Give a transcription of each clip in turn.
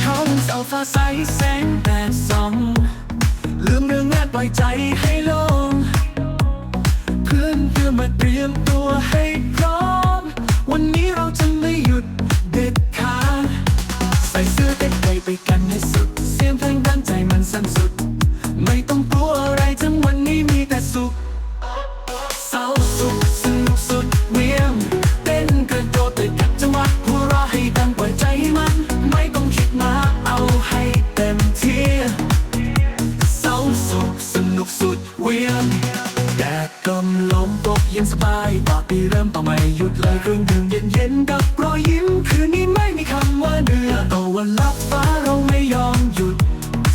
ช่องเสาฟ้าใสแสงแดดส่องลืมเรื่องงานปล่อยใจให้ กำลมตกเย็นสบายปาร์ตี้เริ่มต่อไม่หยุดเลยเครื่องดื่มเย็นๆกับรอยยิ้ม คืนนี้ไม่มีคำว่าเหนื่อยตะวันลับฟ้าเราไม่ยอมหยุด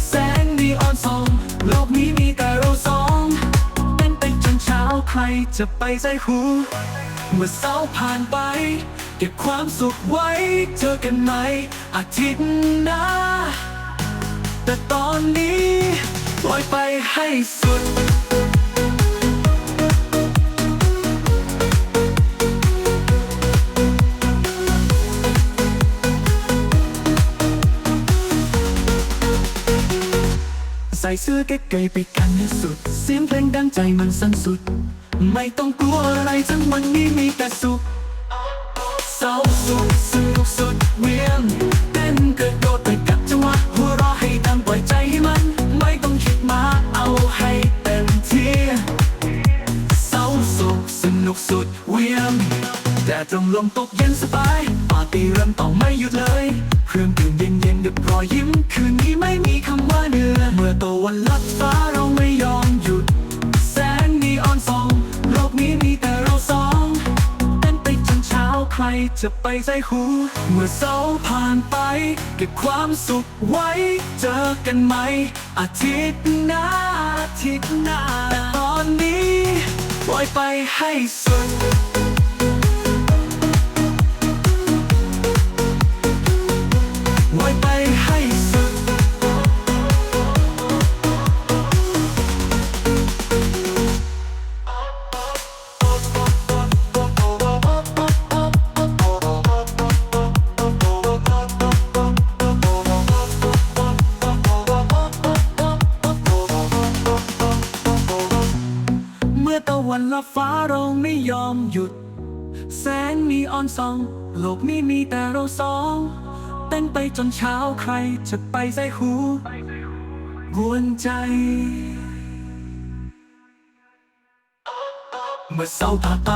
แสงนีออนส่องโลกนี้มีแต่เราสองเต้นไปจนเช้าใครจะไปใจหูเมื่อเสาร์ผ่านไป เก็บความสุขไว้ เจอกันไหมอาทิตย์หน้า แต่ตอนนี้ปล่อยไปให้สุด เสื้อเก๋ๆไปกันให้สุด เสียงเพลงดังใจมันสั้นสุด ไม่ต้องกลัวอะไรทั้งวันนี้มีแต่สุขเศร้าสุขสนุกสุดเวียนเต้นกระโดดไปกับจังหวะหัวเราะให้ดังปล่อยใจให้มัน ไม่ต้องคิดมากเอาให้เต็มที่เศร้าสุขสนุกสุดเวียนแดดตรงลมตกเย็นสบายปาร์ตี้เริ่มต้อไม่หยุดเลย เครื่องดื่มเย็นๆกับรอยยิ้ม จะไปใจหู เมื่อเสาร์ผ่านไป เก็บความสุขไว้ เจอกันไหม อาทิตย์หน้าอาทิตย์หน้าแต่ตอนนี้ ปล่อยไปให้สุด ตะวันลับฟ้าเราไม่ยอมหยุด แสงนีออนส่อง โลกนี้มีแต่เราสองเต้นไปจนเช้าใครจะไปใส่หูกวนใจ เมื่อเศร้าผ่านไป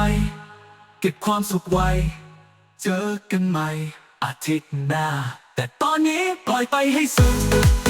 เก็บความสุขไว้ เจอกันใหม่อาทิตย์หน้า แต่ตอนนี้ปล่อยไปให้สุด